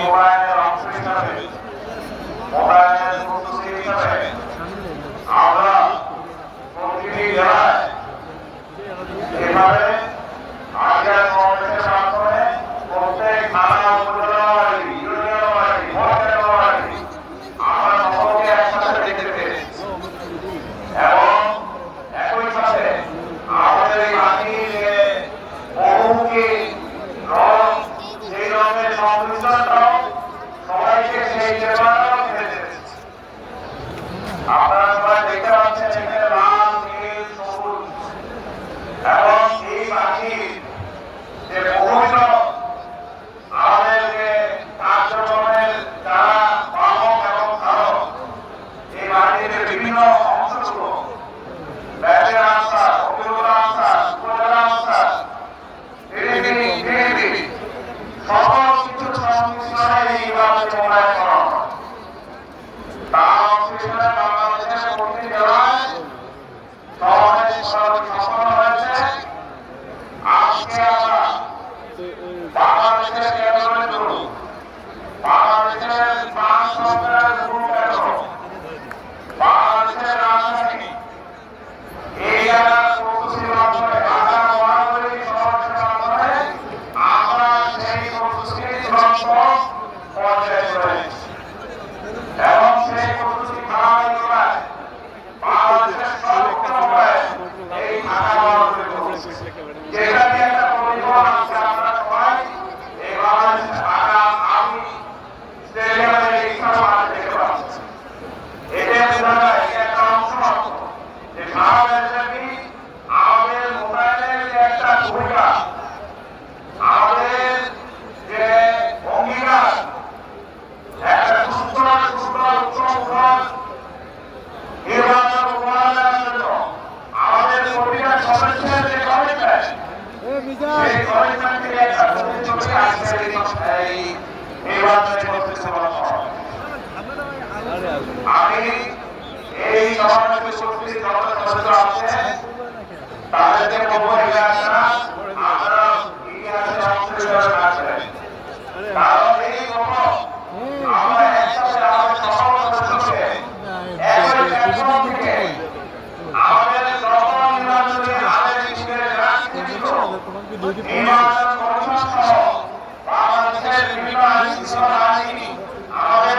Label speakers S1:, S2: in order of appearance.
S1: মোবাইলের অংশ হিসাবে মোবাইলের প্রস্তুতি হিসাবে সবাইকে সেই সেবাটাও আপনারা সবাই দেখতে পাচ্ছেন এখানে লাল নীল সবুজ এবং এই মাটির যে বহুবিধ আমাদের যে কার্যক্রমের যারা বাহক এবং ধারক এই মাটির বিভিন্ন অংশগুলো ব্যাটের আনসার অভিযোগ আনসার উপজেলা আনসার বিডিপি বিডিপি সকল কিছুর সংমিশ্রণে হিসেবে বাংলাদেশের প্রতি জেলায় সমাবেশ সম্পন্ন হয়েছে। আজকে আমরা বাংলাদেশের কেন্দ্রে ধরুন বাংলাদেশের প্রাণ সরকারের মূল কেন্দ্র বাংলাদেশের রাজধানী, এই জায়গার প্রস্তুতির মাধ্যমে ঢাকা মহানগরী মাধ্যমে আমরা সেই প্রস্তুতির চূড়ান্ত পর্যায়ে চলে এসেছি এবং সেই প্রস্তুতি ধারাবাহিকতায় বাংলাদেশের সর্বোচ্চ উপায়ে এই ঢাকা মহানগরী আমি এই সমাবেশে উপস্থিত যত সদস্য আছে তাদেরকে বলব এখানে আপনারা আপনারা ইতিহাসের অংশ হিসেবে কারণ এই প্রথম আমরা একসাথে আমাদের নির্বাচন কমিশন সহ বাংলাদেশের বিভিন্ন আইনশৃঙ্খলা আমাদের